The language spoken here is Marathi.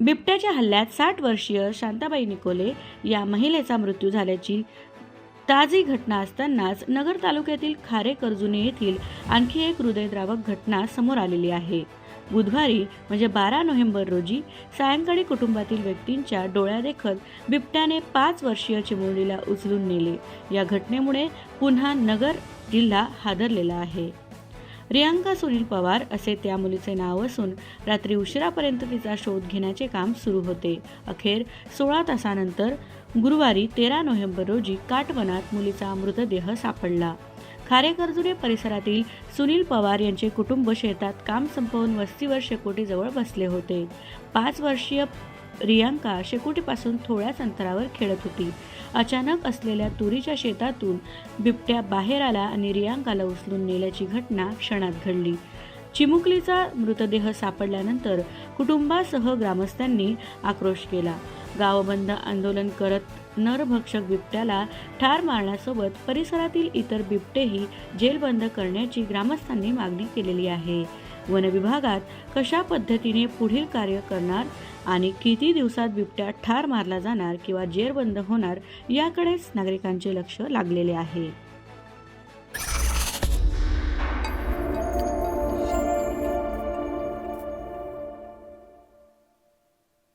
बिबट्याच्या हल्ल्यात साठ वर्षीय शांताबाई निकोले या महिलेचा मृत्यू झाल्याची ताजी घटना असतानाच नगर तालुक्यातील खारे कर्जुने येथील आणखी एक हृदयद्रावक घटना समोर आलेली आहे. बुधवारी म्हणजे बारा नोव्हेंबर रोजी सायंकाळी कुटुंबातील व्यक्तींच्या डोळ्यादेखत बिबट्याने पाच वर्षीय चिमुरडीला उचलून नेले. या घटनेमुळे पुन्हा नगर जिल्हा हादरलेला आहे. रियांका सुनील पवार असे त्या मुलीचे नाव असून रात्री उशिरापर्यंत तिचा शोध घेण्याचे काम सुरू होते. अखेर सोळा तासानंतर गुरुवारी तेरा नोव्हेंबर रोजी काटवनात मुलीचा मृतदेह सापडला. खारेकर्जुने परिसरातील सुनील पवार यांचे कुटुंब शेतात काम संपवून वस्तीवर शेकोटीजवळ बसले होते. पाच वर्षीय रियांका शेकोटीपासून थोड्याच अंतरावर खेळत होती. अचानक असलेल्या तुरीच्या शेतातून बिबट्या बाहेर आला आणि रियांकाला उचलून नेल्याची घटना क्षणात घडली. चिमुकलीचा मृतदेह सापडल्यानंतर कुटुंबासह ग्रामस्थांनी आक्रोश केला. गावबंद आंदोलन करत नरभक्षक बिबट्याला ठार मारण्यासोबत परिसरातील इतर बिबटेही जेलबंद करण्याची ग्रामस्थांनी मागणी केलेली आहे. वनविभागात कशा पद्धतीने पुढील कार्य करणार आणि किती दिवसात बिबट्या ठार मारला जाणार किंवा जेरबंद होणार याकडेच नागरिकांचे लक्ष लागलेले आहे.